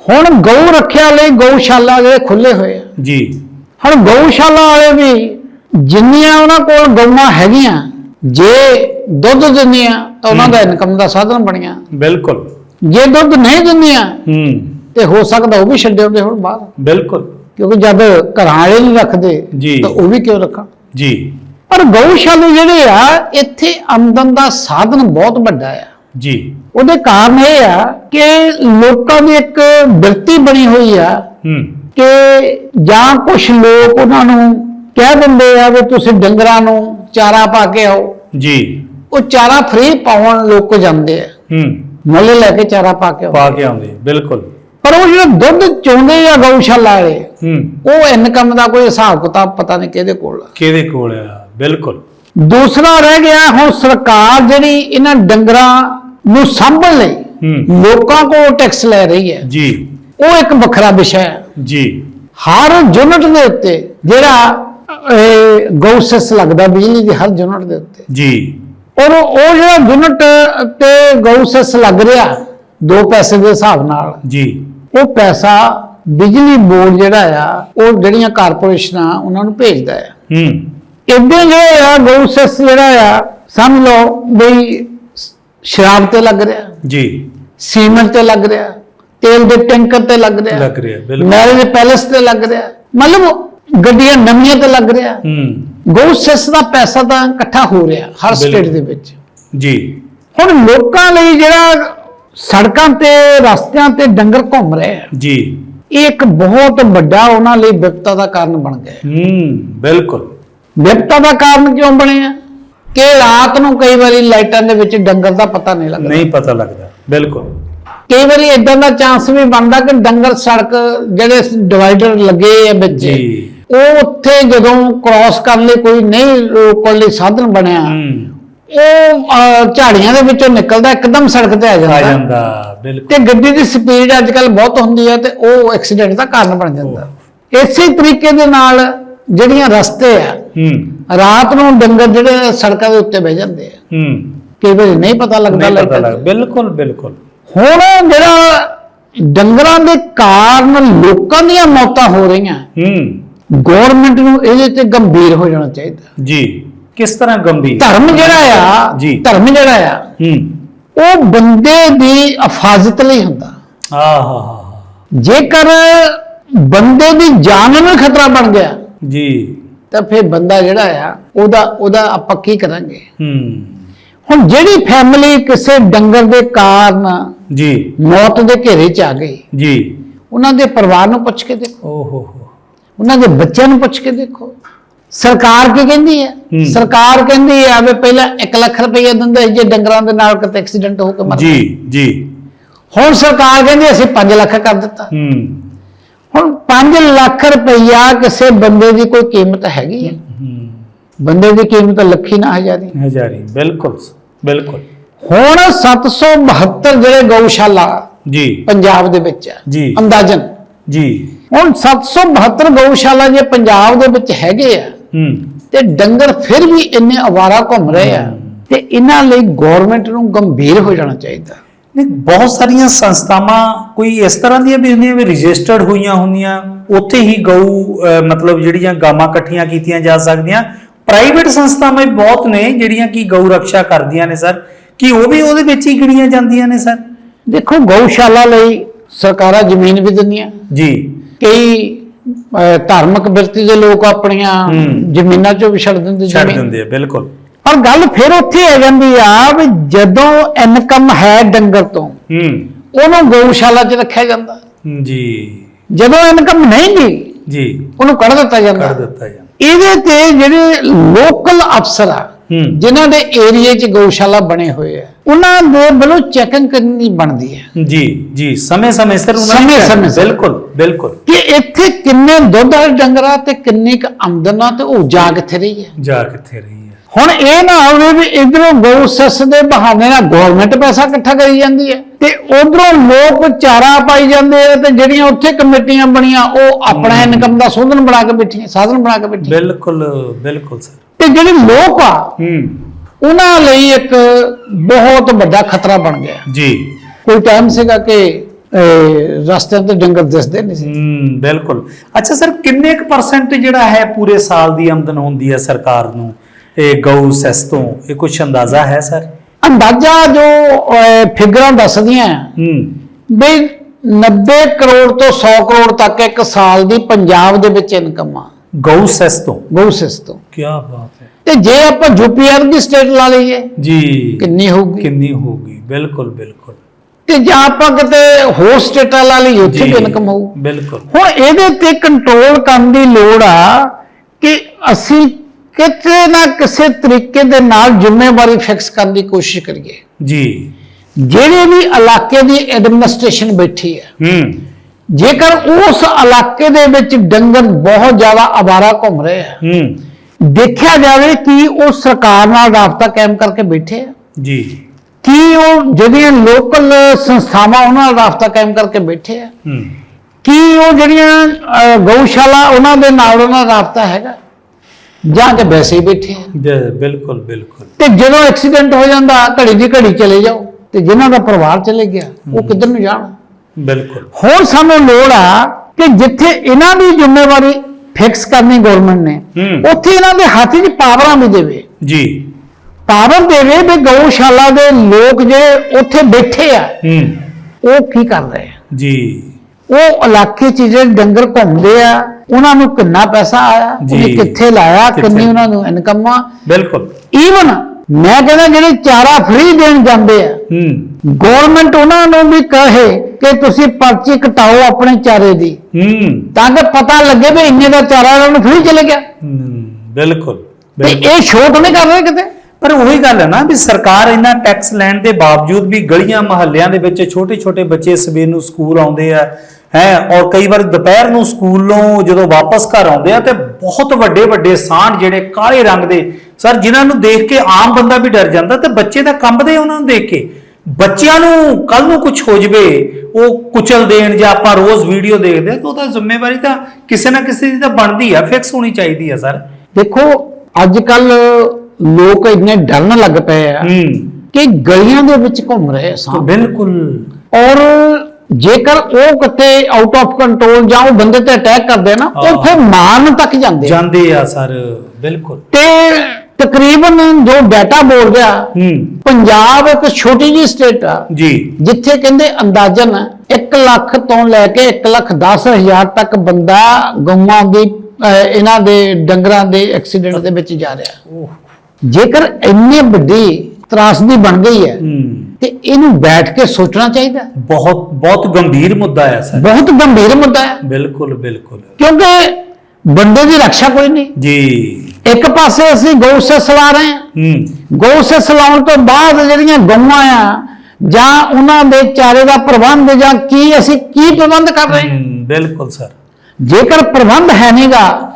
ਹੁਣ ਗਊ ਰੱਖਿਆ ਲਈ ਗਊਸ਼ਾਲਾ ਜਿਹੜੇ ਖੁੱਲੇ ਹੋਏ ਆ। ਜੀ। ਹੁਣ ਗਊਸ਼ਾਲਾ ਵਾਲੇ ਵੀ ਜਿੰਨੀਆਂ ਉਹਨਾਂ ਕੋਲ ਗਊਆਂ ਹੈਗੀਆਂ ਜੇ ਦੁੱਧ ਦਿੰਦੀਆਂ ਤਾਂ ਉਹਨਾਂ ਦਾ ਇਨਕਮ ਦਾ ਸਾਧਨ ਬਣਿਆ। ਬਿਲਕੁਲ। ਜੇ ਦੁੱਧ ਨਹੀਂ ਦਿੰਦੀਆਂ ਹੂੰ। ਤੇ ਹੋ ਸਕਦਾ ਉਹ ਵੀ ਛੱਡੇ ਹੁੰਦੇ ਹੁਣ ਬਾਹਰ। ਬਿਲਕੁਲ। ਕਿਉਂਕਿ ਜਦ ਘਰਾਂ ਵਾਲੇ ਨਹੀਂ ਰੱਖਦੇ। ਤਾਂ ਉਹ ਵੀ ਕਿਉਂ ਰੱਖਣ? ਜੀ। ਪਰ ਗਊਸ਼ਾਲੇ ਜਿਹੜੇ ਆ ਇੱਥੇ ਆਮਦਨ ਦਾ ਸਾਧਨ ਬਹੁਤ ਵੱਡਾ ਆ। ਜੀ। ਉਹਦੇ ਕਾਰਨ ਇਹ ਆ ਕਿ ਲੋਕਾਂ ਦੀ ਇੱਕ ਬਿਰਤੀ ਬਣੀ ਹੋਈ ਆ ਹੂੰ। ਕਿ ਜਾਂ ਕੁਝ ਲੋਕ ਉਹਨਾਂ ਨੂੰ ਕਹਿ ਦਿੰਦੇ ਆ ਵੀ ਤੁਸੀਂ ਡੰਗਰਾਂ ਨੂੰ ਚਾਰਾ ਪਾ ਕੇ ਆਓ। ਜੀ। ਉਹ ਚਾਰਾ ਫ੍ਰੀ ਪਾਉਣ ਲੋਕ ਜਾਂਦੇ ਆ। ਹੂੰ। ਮੁੱਲ ਲੈ ਕੇ ਚਾਰਾ ਪਾ ਕੇ ਆਓ ਪਾ ਕੇ ਆਉਂਦੇ ਬਿਲਕੁਲ। ਪਰ ਉਹ ਜਿਹੜਾ ਦੁੱਧ ਚੋਂਦੇ ਆ ਗਊਸ਼ਾਲਾ ਵਾਲੇ ਹੂੰ। ਉਹ ਇਨਕਮ ਦਾ ਕੋਈ ਹਿਸਾਬ ਕਿਤਾਬ ਪਤਾ ਨਹੀਂ ਕਿਹਦੇ ਕੋਲ ਆ। ਕਿਹਦੇ ਕੋਲ ਆ ਬਿਲਕੁਲ। ਦੂਸਰਾ ਰਹਿ ਗਿਆ ਹੁਣ ਸਰਕਾਰ ਜਿਹੜੀ ਇਹਨਾਂ ਡੰਗਰਾਂ ਨੂੰ ਸੰਭਲ ਲਈ ਹੂੰ। ਲੋਕਾਂ ਕੋਲ ਟੈਕਸ ਲੈ ਰਹੀ ਹੈ। ਜੀ। ਉਹ ਇੱਕ ਵੱਖਰਾ ਵਿਸ਼ਾ ਹੈ। ਜੀ। ਹਰ ਯੂਨਿਟ ਦੇ ਉੱਤੇ ਜਿਹੜਾ ਇਹ, ਗਊ ਸੈਸ ਲੱਗਦਾ ਬਿਜਲੀ ਦੀ ਹਰ ਯੂਨਿਟ ਦੇ ਉੱਤੇ। ਜੀ। ਔਰ ਉਹ ਜਿਹੜਾ ਯੂਨਿਟ ਤੇ ਗਊ ਸੈਸ ਲੱਗ ਰਿਹਾ ਦੋ ਪੈਸੇ ਦੇ ਹਿਸਾਬ ਨਾਲ ਜੀ। ਉਹ ਪੈਸਾ ਬਿਜਲੀ ਬੋਰਡ ਜਿਹੜਾ ਆ ਉਹ ਜਿਹੜੀਆਂ ਕਾਰਪੋਰੇਸ਼ਨਾਂ ਉਹਨਾਂ ਨੂੰ ਭੇਜਦਾ ਹੈ। ਹੂੰ ਇਦਾਂ ਜਿਹੜਾ ਆ ਗਊ ਸੈਸ ਜਿਹੜਾ ਆ ਸਮਝ ਲਓ ਬਈ ਸ਼ਰਾਬ ਤੇ ਲੱਗ ਰਿਹਾ ਜੀ। ਸੀਮੈਂਟ ਤੇ ਲੱਗ ਰਿਹਾ ਤੇਲ ਦੇ ਟੈਂਕਰ ਤੇ ਲੱਗ ਰਿਹਾ ਲੱਗ ਰਿਹਾ ਬਿਲਕੁਲ। ਮੈਰਿਜ ਪੈਲੇਸ ਤੇ ਲੱਗ ਰਿਹਾ। ਮਤਲਬ ਗੱਡੀਆਂ ਨਵੀਆਂ ਤੇ ਲੱਗ ਰਿਹਾ। ਹੂੰ। ਗਊ ਸੈਸ ਦਾ ਪੈਸਾ ਤਾਂ ਇਕੱਠਾ ਹੋ ਰਿਹਾ ਹਰ ਸਟੇਟ। ਦੇ ਵਿੱਚ। ਜੀ। ਹੁਣ ਲੋਕਾਂ ਲਈ ਜਿਹੜਾ ਸੜਕਾਂ ਤੇ ਰਸਤਿਆਂ ਤੇ ਡੰਗਰ ਘੁੰਮ ਰਹੇ ਆ। ਜੀ। ਇਹ ਇੱਕ ਬਹੁਤ ਵੱਡਾ ਉਹਨਾਂ ਲਈ ਵਿਪਤਾ ਦਾ ਕਾਰਨ ਬਣ ਗਿਆ। ਹੂੰ ਬਿਲਕੁਲ। ਵਿਪਤਾ ਦਾ ਕਾਰਨ ਕਿਉਂ ਬਣਿਆ ਕਿ ਰਾਤ ਨੂੰ ਕਈ ਵਾਰੀ ਲਾਈਟਾਂ ਦੇ ਵਿੱਚ ਡੰਗਰ ਦਾ ਪਤਾ ਨਹੀਂ ਲੱਗਦਾ। ਨਹੀਂ ਪਤਾ ਲੱਗਦਾ ਬਿਲਕੁਲ। ਕਈ ਵਾਰੀ ਇਦਾਂ ਦਾ ਚਾਂਸ ਵੀ ਬਣਦਾ ਕਿ ਡੰਗਰ ਸੜਕ ਜਿਹੜੇ ਡਿਵਾਈਡਰ ਲੱਗੇ ਆ ਵਿੱਚ। ਜੀ। ਉਹ ਉੱਥੇ ਜਦੋਂ ਕ੍ਰਾਸ ਕਰਨ ਲਈ ਕੋਈ ਨਹੀਂ ਰੋਕਣ ਲਈ ਸਾਧਨ ਬਣਿਆ ਉਹ ਅਹ, ਝਾੜੀਆਂ ਦੇ ਵਿੱਚੋਂ ਨਿਕਲਦਾ ਇੱਕਦਮ ਸੜਕ ਤੇ ਆ ਆ ਜਾਂਦਾ ਜਾਂਦਾ ਬਿਲਕੁਲ। ਤੇ ਗੱਡੀ ਦੀ ਸਪੀਡ ਅੱਜ ਕੱਲ ਬਹੁਤ ਹੁੰਦੀ ਹੈ ਤੇ ਉਹ ਐਕਸੀਡੈਂਟ ਦਾ ਕਾਰਨ ਬਣ ਜਾਂਦਾ। ਇਸੇ ਤਰੀਕੇ ਦੇ ਨਾਲ ਜਿਹੜੀਆਂ ਰਸਤੇ ਆ ਹੂੰ। ਰਾਤ ਨੂੰ ਡੰਗਰ ਜਿਹੜੇ ਸੜਕਾਂ ਦੇ ਉੱਤੇ ਬਹਿ ਜਾਂਦੇ ਆ। ਹੂੰ। ਕਈ ਵਾਰੀ ਨਹੀਂ ਪਤਾ ਲੱਗਦਾ ਨਹੀਂ ਪਤਾ ਲਾਈਟਾਂ ਲੱਗ ਤੋਂ। ਬਿਲਕੁਲ ਬਿਲਕੁਲ। ਹੁਣ ਜਿਹੜਾ ਡੰਗਰਾਂ ਦੇ ਕਾਰਨ ਲੋਕਾਂ ਦੀਆਂ ਮੌਤਾਂ ਹੋ ਰਹੀਆਂ ਹੂੰ। ਗਵਰਨਮੈਂਟ ਨੂੰ ਇਹਦੇ ਤੇ ਗੰਭੀਰ ਹੋ ਜਾਣਾ ਚਾਹੀਦਾ। ਜੀ। ਕਿਸ ਤਰ੍ਹਾਂ ਗੰਭੀਰ? ਧਰਮ ਜਿਹੜਾ ਆ ਜੀ। ਧਰਮ ਜਿਹੜਾ ਆ ਹੂੰ। ਉਹ ਬੰਦੇ ਦੀ ਅਫਾਜ਼ਤ ਲਈ ਹੁੰਦਾ। ਆ ਹਾ ਹਾ ਹਾ। ਜੇਕਰ ਬੰਦੇ ਦੀ ਜਾਨ ਨੂੰ ਖਤਰਾ ਬਣ ਗਿਆ ਜੀ। ਤਾਂ ਫਿਰ ਬੰਦਾ ਜਿਹੜਾ ਆ ਉਹਦਾ ਉਹਦਾ ਆਪਾਂ ਕੀ ਕਰਾਂਗੇ? ਹੂੰ। ਹੁਣ ਜਿਹੜੀ ਫੈਮਿਲੀ ਕਿਸੇ ਡੰਗਰ ਦੇ ਕਾਰਨ ਜੀ। ਮੌਤ ਦੇ ਘੇਰੇ 'ਚ ਆ ਗਈ ਜੀ। ਉਹਨਾਂ ਦੇ ਪਰਿਵਾਰ ਨੂੰ ਪੁੱਛ ਕੇ ਦੇਖੋ। ਓ ਹੋ ਹੋ। ਉਹਨਾਂ ਦੇ ਬੱਚਿਆਂ ਨੂੰ ਪੁੱਛ ਕੇ ਦੇਖੋ। ਸਰਕਾਰ ਕੀ ਕਹਿੰਦੀ ਹੈ। ਸਰਕਾਰ ਕਹਿੰਦੀ ਹੈ ਵੀ ਪਹਿਲਾਂ 1 ਲੱਖ ਰੁਪਏ ਦਿੰਦੇ ਜੇ ਡੰਗਰਾਂ ਦੇ ਨਾਲ ਕਿਤੇ ਐਕਸੀਡੈਂਟ ਹੋ ਕੇ ਮਰ ਜੀ ਜੀ। ਹੁਣ ਸਰਕਾਰ ਕਹਿੰਦੀ ਅਸੀਂ 5 ਲੱਖ ਕਰ ਦਿੱਤਾ। ਹੂੰ। ਹੁਣ 5 ਲੱਖ ਰੁਪਈਆ ਕਿਸੇ ਬੰਦੇ ਦੀ ਕੋਈ ਕੀਮਤ ਹੈਗੀ ਹੈ? ਹੂੰ। ਬੰਦੇ ਦੀ ਕੀਮਤ ਲੱਖੀ ਨਾ ਹਜ਼ਾਰੀ। ਹਜ਼ਾਰੀ ਬਿਲਕੁਲ ਬਿਲਕੁਲ। ਹੁਣ 772 ਜਿਹੜੇ ਗਊਸ਼ਾਲਾ ਜੀ। ਪੰਜਾਬ ਦੇ ਵਿੱਚ ਹੈ ਜੀ। ਅੰਦਾਜ਼ਨ। ਜੀ। ਹੁਣ 772 ਗਊਸ਼ਾਲਾ ਜੇ ਪੰਜਾਬ ਦੇ ਵਿੱਚ ਹੈਗੇ ਆ ਹੂੰ। ਤੇ ਡੰਗਰ ਫਿਰ ਵੀ ਇੰਨੇ ਅਵਾਰਾ ਘੁੰਮ ਰਹੇ ਆ ਤੇ ਇਹਨਾਂ ਲਈ ਗਵਰਨਮੈਂਟ ਨੂੰ ਗੰਭੀਰ ਹੋ ਜਾਣਾ ਚਾਹੀਦਾ। ਨਹੀਂ ਬਹੁਤ ਸਾਰੀਆਂ ਸੰਸਥਾਵਾਂ ਕੋਈ ਇਸ ਤਰ੍ਹਾਂ ਦੀਆਂ ਵੀ ਹੁੰਦੀਆਂ ਵੀ ਰਜਿਸਟਰਡ ਹੋਈਆਂ ਹੁੰਦੀਆਂ ਉੱਥੇ ਹੀ ਗਊ ਮਤਲਬ ਜਿਹੜੀਆਂ ਗਾਵਾਂ ਇਕੱਠੀਆਂ ਕੀਤੀਆਂ ਜਾ ਸਕਦੀਆਂ। ਪ੍ਰਾਈਵੇਟ ਸੰਸਥਾਵਾਂ ਵੀ ਬਹੁਤ ਨੇ ਜਿਹੜੀਆਂ ਕਿ ਗਊ ਰੱਖਿਆ ਕਰਦੀਆਂ ਨੇ ਸਰ। ਕੀ ਉਹ ਵੀ ਉਹਦੇ ਵਿੱਚ ਹੀ ਗਿਣੀਆਂ ਜਾਂਦੀਆਂ ਨੇ ਸਰ? ਦੇਖੋ ਗਊਸ਼ਾਲਾ ਲਈ ਸਰਕਾਰਾਂ ਜ਼ਮੀਨ ਵੀ ਦਿੰਦੀਆਂ। ਜੀ। ਕਈ ਧਾਰਮਿਕ ਬਿਰਤੀ ਦੇ ਲੋਕ ਆਪਣੀਆਂ। ਜ਼ਮੀਨਾਂ ਚੋਂ ਵੀ ਛੱਡ ਦਿੰਦੇ ਛੱਡ ਦਿੰਦੇ ਆ ਬਿਲਕੁਲ। ਪਰ ਗੱਲ ਫਿਰ ਉੱਥੇ ਆ ਜਾਂਦੀ ਆ ਵੀ ਜਦੋਂ ਇਨਕਮ ਹੈ ਡੰਗਰ ਤੋਂ ਹੂੰ। ਉਹਨੂੰ ਗਊਸ਼ਾਲਾ 'ਚ ਰੱਖਿਆ ਜਾਂਦਾ। ਜੀ। ਜਦੋਂ ਇਨਕਮ ਨਹੀਂ ਗੀ ਜੀ। ਉਹਨੂੰ ਕੱਢ ਦਿੱਤਾ ਜਾਂਦਾ। ਕਰ ਦਿੱਤਾ ਜਾਂਦਾ। ਇਹਦੇ ਤੇ ਜਿਹੜੇ ਲੋਕਲ ਅਫਸਰ ਆ ਜਿਨ੍ਹਾਂ ਦੇ ਏਰੀਏ 'ਚ ਗਊਸ਼ਾਲਾ ਬਣੇ ਹੋਏ ਆ ਉਹਨਾਂ ਦੇ ਵੱਲੋਂ ਚੈਕਿੰਗ ਕਰਨੀ ਬਣਦੀ ਹੈ। ਜੀ ਜੀ ਸਮੇਂ ਸਮੇਂ ਸਿਰ ਉਹਨਾਂ ਨੇ ਸਮੇਂ-ਸਮੇਂ ਸਿਰ। ਬਿਲਕੁਲ ਬਿਲਕੁਲ। ਕਿ ਇੱਥੇ ਕਿੰਨੇ ਦੁੱਧ ਵਾਲੇ ਡੰਗਰਾਂ ਤੇ ਕਿੰਨੀ ਕੁ ਆਮਦਨ ਆ ਤੇ ਉਹ ਜਾ ਕਿੱਥੇ ਰਹੀ ਹੈ? ਜਾ ਕਿੱਥੇ ਰਹੀ ਹੈ? ਹੁਣ ਇਹ ਨਾ ਹੋਵੇ ਵੀ ਇਧਰੋਂ ਗਊ ਸੈਸ ਦੇ ਬਹਾਨੇ ਨਾਲ ਗਵਰਨਮੈਂਟ ਪੈਸਾ ਇਕੱਠਾ ਕਰੀ ਜਾਂਦੀ ਹੈ ਤੇ ਉਧਰੋਂ ਲੋਕ ਚਾਰਾ ਪਾਈ ਜਾਂਦੇ ਆ ਤੇ ਜਿਹੜੀਆਂ ਉੱਥੇ ਕਮੇਟੀਆਂ ਬਣੀਆਂ ਉਹ ਆਪਣਾ ਇਨਕਮ ਦਾ ਸਾਧਨ ਬਣਾ ਕੇ ਬੈਠੀਆਂ ਸਾਧਨ ਬਣਾ ਕੇ ਬੈਠੀਆਂ। ਬਿਲਕੁਲ ਬਿਲਕੁਲ ਸਰ। ਤੇ ਜਿਹੜੇ ਲੋਕ ਆ ਉਹਨਾਂ ਲਈ ਇੱਕ ਬਹੁਤ ਵੱਡਾ ਖਤਰਾ ਬਣ ਗਿਆ। ਜੀ। ਕੋਈ ਟਾਈਮ ਸੀਗਾ ਕਿ ਅਹ, ਰਸਤਿਆਂ ਤੇ ਡੰਗਰ ਦਿਸਦੇ ਨਹੀਂ ਸੀ। ਹੂੰ ਬਿਲਕੁਲ। ਅੱਛਾ ਸਰ ਕਿੰਨੇ ਕੁ ਪਰਸੈਂਟ ਜਿਹੜਾ ਹੈ ਪੂਰੇ ਸਾਲ ਦੀ ਆਮਦਨ ਹੁੰਦੀ ਹੈ ਸਰਕਾਰ ਨੂੰ? ਇਹ ਗਊ ਸੈਸ ਤੋਂ ਇਹ ਕੁਝ ਅੰਦਾਜ਼ਾ ਹੈ ਸਰ? ਅੰਦਾਜ਼ਾ ਜੋ ਫਿਗਰਾਂ ਦੱਸਦੀਆਂ ਹੂੰ ਵੀ 90 ਕਰੋੜ ਤੋਂ 100 ਕਰੋੜ ਤੱਕ ਇੱਕ ਸਾਲ ਦੀ ਪੰਜਾਬ ਦੇ ਵਿੱਚ ਇਨਕਮ ਆ। ਗਊ ਸੈਸ ਤੋਂ? ਗਊਸੈਸ ਤੋਂ। ਕੀ ਬਾਤ ਹੈ। ਤੇ ਜੇ ਆਪਾਂ ਯੂਪੀਆਰ ਦੀ ਸਟੇਟ ਲਾ ਲਈਏ ਜੀ। ਕਿੰਨੀ ਹੋਊਗੀ? ਕਿੰਨੀ ਹੋਊਗੀ? ਬਿਲਕੁਲ ਬਿਲਕੁਲ। ਤੇ ਜਾਂ ਆਪਾਂ ਕਿਤੇ ਹੋਰ ਸਟੇਟਾਂ ਲਾ ਲਈ ਉੱਥੇ ਵੀ ਇਨਕਮ ਹੋਊ। ਬਿਲਕੁਲ। ਹੁਣ ਇਹਦੇ ਤੇ ਕੰਟਰੋਲ ਕਰਨ ਦੀ ਲੋੜ ਆ ਕਿ ਅਸੀਂ ਕਿਤੇ ਨਾ ਕਿਸੇ ਤਰੀਕੇ ਦੇ ਨਾਲ ਜ਼ਿੰਮੇਵਾਰੀ ਫਿਕਸ ਕਰਨ ਦੀ ਕੋਸ਼ਿਸ਼ ਕਰੀਏ। ਜੀ। ਜਿਹੜੇ ਵੀ ਇਲਾਕੇ ਦੀ ਐਡਮਿਨਿਸਟ੍ਰੇਸ਼ਨ ਬੈਠੀ ਹੈ ਹੂੰ। ਜੇਕਰ ਉਸ ਇਲਾਕੇ ਦੇ ਵਿੱਚ ਡੰਗਰ ਬਹੁਤ ਜ਼ਿਆਦਾ ਆਵਾਰਾ ਘੁੰਮ ਰਹੇ ਆ ਹੂੰ। ਦੇਖਿਆ ਜਾਵੇ ਕਿ ਉਹ ਸਰਕਾਰ ਨਾਲ ਰਾਬਤਾ ਕਾਇਮ ਕਰਕੇ ਬੈਠੇ ਆ ਜੀ। ਕੀ ਉਹ ਜਿਹੜੀਆਂ ਲੋਕਲ ਸੰਸਥਾਵਾਂ ਉਹਨਾਂ ਨਾਲ ਰਾਬਤਾ ਕਾਇਮ ਕਰਕੇ ਬੈਠੇ ਆ ਹੂੰ। ਕੀ ਉਹ ਜਿਹੜੀਆਂ ਗਊਸ਼ਾਲਾ ਉਹਨਾਂ ਦੇ ਨਾਲ ਉਹਨਾਂ ਦਾ ਰਾਬਤਾ ਹੈਗਾ। ਜਾਂ ਕਿ ਵੈਸੇ ਹੀ ਬੈਠੇ ਆ। ਜ- ਬਿਲਕੁਲ ਬਿਲਕੁਲ। ਤੇ ਜਦੋਂ ਐਕਸੀਡੈਂਟ ਹੋ ਜਾਂਦਾ ਘੜੀ ਦੀ ਘੜੀ ਚਲੇ ਜਾਓ ਤੇ ਜਿਨ੍ਹਾਂ ਦਾ ਪਰਿਵਾਰ ਚਲੇ ਗਿਆ ਉਹ ਕਿੱਧਰ ਨੂੰ ਜਾਣ? ਬਿਲਕੁਲ। ਹੁਣ ਸਾਨੂੰ ਲੋੜ ਆ ਕਿ ਜਿੱਥੇ ਇਹਨਾਂ ਦੀ ਜ਼ਿੰਮੇਵਾਰੀ ਫਿਕਸ ਕਰਨੀ ਗਵਰਨਮੈਂਟ ਨੇ। ਉੱਥੇ ਇਹਨਾਂ ਦੇ ਹੱਥ 'ਚ ਪਾਵਰਾਂ ਵੀ ਦੇਵੇ। ਜੀ। ਪਾਵਰ ਦੇਵੇ ਵੀ ਗਊਸ਼ਾਲਾ ਦੇ ਲੋਕ ਜਿਹੜੇ ਉੱਥੇ ਬੈਠੇ ਆ ਹੂੰ। ਉਹ ਕੀ ਕਰ ਰਹੇ ਆ? ਜੀ। ਉਹ ਇਲਾਕੇ 'ਚ ਜਿਹੜੇ ਡੰਗਰ ਘੁੰਮਦੇ ਆ ਉਹਨਾਂ ਨੂੰ ਕਿੰਨਾ ਪੈਸਾ ਆਇਆ। ਉਹਨੇ ਕਿੱਥੇ ਲਾਇਆ? ਕਿੰਨੀ ਉਹਨਾਂ ਨੂੰ ਇਨਕਮ ਆ? ਬਿਲਕੁਲ। ਈਵਨ ਮੈਂ ਕਹਿੰਦਾ ਜਿਹੜੇ ਚਾਰਾ ਫ੍ਰੀ ਦੇਣ ਜਾਂਦੇ ਆ ਹੂੰ। ਗਵਰਨਮੈਂਟ ਉਹਨਾਂ ਨੂੰ ਵੀ ਕਹੇ ਕਿ ਤੁਸੀਂ ਪਰਚੀ ਕਟਾਓ ਆਪਣੇ ਚਾਰੇ ਦੀ। ਹੂੰ। ਤਾਂ ਕਿ ਪਤਾ ਲੱਗੇ ਵੀ ਇੰਨੇ ਦਾ ਚਾਰਾ ਉਹਨਾਂ ਨੂੰ ਫ੍ਰੀ ਚਲੇ ਗਿਆ। ਹੂੰ, ਬਿਲਕੁਲ ਤੇ ਇਹ ਸ਼ੋਟ ਨਹੀਂ ਕਰ ਰਹੇ ਕਿਤੇ? ਪਰ ਉਹੀ ਗੱਲ ਹੈ ਨਾ ਵੀ ਸਰਕਾਰ ਇੰਨਾ ਟੈਕਸ ਲੈਣ ਦੇ ਬਾਵਜੂਦ ਵੀ ਗਲੀਆਂ ਮਹੱਲਿਆਂ ਦੇ ਵਿੱਚ ਛੋਟੇ ਛੋਟੇ ਬੱਚੇ ਸਵੇਰ ਨੂੰ ਸਕੂਲ ਆਉਂਦੇ ਆ ਹੈ ਔਰ ਕਈ ਵਾਰ ਦੁਪਹਿਰ ਨੂੰ ਸਕੂਲੋਂ ਜਦੋਂ ਵਾਪਸ ਘਰ ਆਉਂਦੇ ਆ ਤੇ ਬਹੁਤ ਵੱਡੇ ਵੱਡੇ ਸਾਂਢ ਜਿਹੜੇ ਕਾਲੇ ਰੰਗ ਦੇ ਸਰ ਜਿਨ੍ਹਾਂ ਨੂੰ ਦੇਖ ਕੇ ਆਮ ਬੰਦਾ ਵੀ ਡਰ ਜਾਂਦਾ ਤੇ ਬੱਚੇ ਤਾਂ ਕੰਬਦੇ ਉਹਨਾਂ ਨੂੰ ਦੇਖ ਕੇ। ਬੱਚਿਆਂ ਨੂੰ ਕੱਲ ਨੂੰ ਕੁਝ ਹੋ ਜਵੇ ਉਹ ਕੁਚਲ ਦੇਣ ਜਾਂ ਆਪਾਂ ਰੋਜ਼ ਵੀਡੀਓ ਦੇਖਦੇ ਆ ਤਾਂ ਉਹਦਾ ਜ਼ਿੰਮੇਵਾਰੀ ਤਾਂ ਕਿਸੇ ਨਾ ਕਿਸੇ ਦੀ ਤਾਂ ਬਣਦੀ ਆ ਫਿਕਸ ਹੋਣੀ ਚਾਹੀਦੀ ਆ ਸਰ। ਦੇਖੋ ਅੱਜ ਕੱਲ ਲੋਕ ਇੰਨੇ ਡਰਨ ਲੱਗ ਪਏ ਆ ਕਿ ਗਲੀਆਂ ਦੇ ਵਿੱਚ ਘੁੰਮ ਰਹੇ ਸਾਂ ਬਿਲਕੁਲ। ਔਰ ਜੇਕਰ ਉਹ ਕਿਤੇ ਆਊਟ ਆਫ ਕੰਟਰੋਲ ਜਾਂ ਉਹ ਬੰਦੇ ਤੇ ਅਟੈਕ ਕਰਦੇ ਨਾ। ਉਹ ਫਿਰ ਮਾਰਨ ਤੱਕ ਜਾਂਦੇ ਆ। ਜਾਂਦੇ ਆ ਸਰ ਬਿਲਕੁਲ। ਤੇ ਤਕਰੀਬਨ ਜੋ ਡਾਟਾ ਬੋਲ ਰਿਹਾ ਹੂੰ। ਪੰਜਾਬ ਇੱਕ ਛੋਟੀ ਜਿਹੀ ਸਟੇਟ ਆ ਜੀ। ਜਿੱਥੇ ਕਹਿੰਦੇ ਅੰਦਾਜ਼ਨ 1 ਲੱਖ ਤੋਂ ਲੈ ਕੇ 1 ਲੱਖ 10 ਹਜ਼ਾਰ ਤੱਕ ਬੰਦਾ ਗਊਆਂ ਦੀ ਅਹ, ਇਹਨਾਂ ਦੇ ਡੰਗਰਾਂ ਦੇ ਐਕਸੀਡੈਂਟ ਦੇ ਵਿੱਚ ਜਾ ਰਿਹਾ। ਜੇਕਰ ਇੰਨੀ ਵੱਡੀ ਤਰਾਸਦੀ ਬਣ ਗਈ ਹੈ ਹੂੰ। ਤੇ ਇਹਨੂੰ ਬੈਠ ਕੇ ਸੋਚਣਾ ਚਾਹੀਦਾ। ਬਹੁਤ ਬਹੁਤ ਗੰਭੀਰ ਮੁੱਦਾ ਹੈ ਸਰ। ਬਹੁਤ ਗੰਭੀਰ ਮੁੱਦਾ ਹੈ। ਬਿਲਕੁਲ ਬਿਲਕੁਲ। ਕਿਉਂਕਿ ਬੰਦੇ ਦੀ ਰੱਖਿਆ ਕੋਈ ਨਹੀਂ। ਜੀ। ਇੱਕ ਪਾਸੇ ਅਸੀਂ ਗਊ ਸੇ ਸਲਾ ਰਹੇ ਹਾਂ। ਗਊ ਸੇ ਸਲਾਉਣ ਤੋਂ ਬਾਅਦ ਜਿਹੜੀਆਂ ਗਊਆਂ ਆ ਜਾਂ ਉਹਨਾਂ ਦੇ ਚਾਰੇ ਦਾ ਪ੍ਰਬੰਧ ਜਾਂ ਕੀ ਅਸੀਂ ਕੀ ਪ੍ਰਬੰਧ ਕਰ ਰਹੇ ਹੂੰ, ਬਿਲਕੁਲ ਸਰ। ਜੇਕਰ ਪ੍ਰਬੰਧ ਹੈ ਨਹੀਂਗਾ